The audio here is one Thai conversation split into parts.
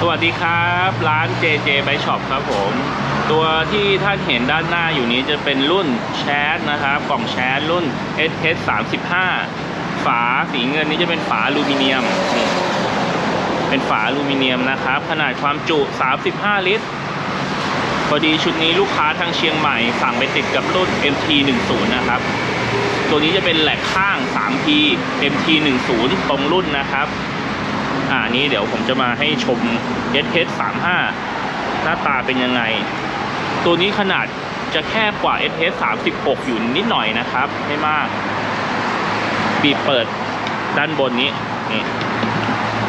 สวัสดีครับ ร้าน JJ Bike Shop ครับผม ตัวที่ท่านเห็นด้านหน้าอยู่นี้จะเป็นรุ่นแชทนะครับ กล่องแชทรุ่น SS 35ฝาสีเงินนี้จะเป็นฝาอลูมิเนียม เป็นฝาอลูมิเนียมนะครับ ขนาดความจุ 35 ลิตร พอดีชุดนี้ลูกค้าทางเชียงใหม่ สั่งไปติดกับรุ่น MT10 นะครับ ตัวนี้จะเป็นแหลกข้าง 3P MT10 ตรงรุ่นนะครับ อ่านี้เดี๋ยวผมจะมาให้ชม s h 35หน้าตาเป็นยังไง ตัวนี้ขนาดจะแคบกว่า s h 36อยู่นิดหน่อยนะครับ ไม่มากบีเปิดด้านบนนี้นี่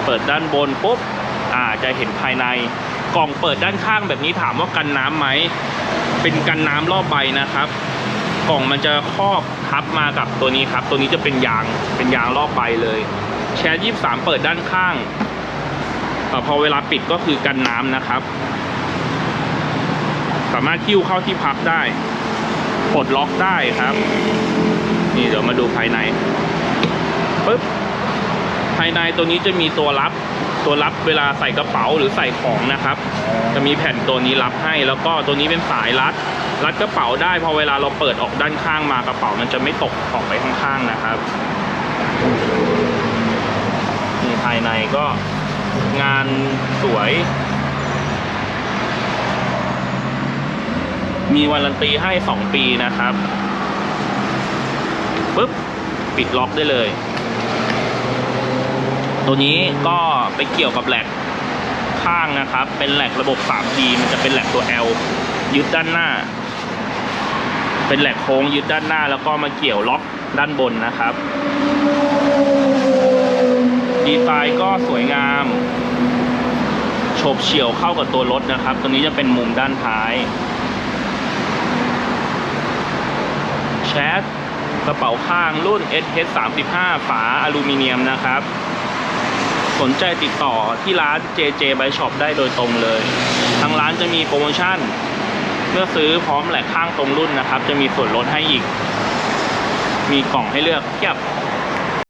เปิดด้านบนปุ๊บอ่าจะเห็นภายในกล่องเปิดด้านข้างแบบนี้ถามว่ากันน้ำไหม เป็นกันน้ำรอบใบนะครับ กล่องมันจะครอบทับมากับตัวนี้ครับ ตัวนี้จะเป็นยางเป็นยางรอบใบเลย แชร์ยี่สามเปิดด้านข้างอพอเวลาปิดก็คือกันน้ำนะครับ สามารถคิ้วเข้าที่พักได้ปลดล็อกได้ครับ นี่เดี๋ยวมาดูภายในปึ๊บภายในตัวนี้จะมีตัวรับตัวรับเวลาใส่กระเป๋าหรือใส่ของนะครับ จะมีแผ่นตัวนี้รับให้ แล้วก็ตัวนี้เป็นสายรัด รัดกระเป๋าได้พอเวลาเราเปิดออกด้านข้างมากระเป๋ามันจะไม่ตกออกไปข้างๆนะครับายในก็งานสวย มีวารันตีให้ 2 ปีนะครับปุ๊บ ปิดล็อกได้เลย ตัวนี้ก็ไปเกี่ยวกับแหลกข้างนะครับ เป็นแหลกระบบ 3D มันจะเป็นแหลกตัว L ยึดด้านหน้า เป็นแหลกโค้งยึดด้านหน้า แล้วก็มาเกี่ยวล็อกด้านบนนะครับ ดีไซน์ก็สวยงามโฉบเฉี่ยวเข้ากับตัวรถนะครับตัวนี้จะเป็นมุมด้านท้ายแชทกระเป๋าข้างรุ่น SH 35ฝาอลูมิเนียมนะครับ สนใจติดต่อที่ร้าน JJ Bike Shop ได้โดยตรงเลย ทางร้านจะมีโปรโมชั่น เมื่อซื้อพร้อมแหลกข้างตรงรุ่นนะครับ จะมีส่วนลดให้อีก มีกล่องให้เลือกเทียบ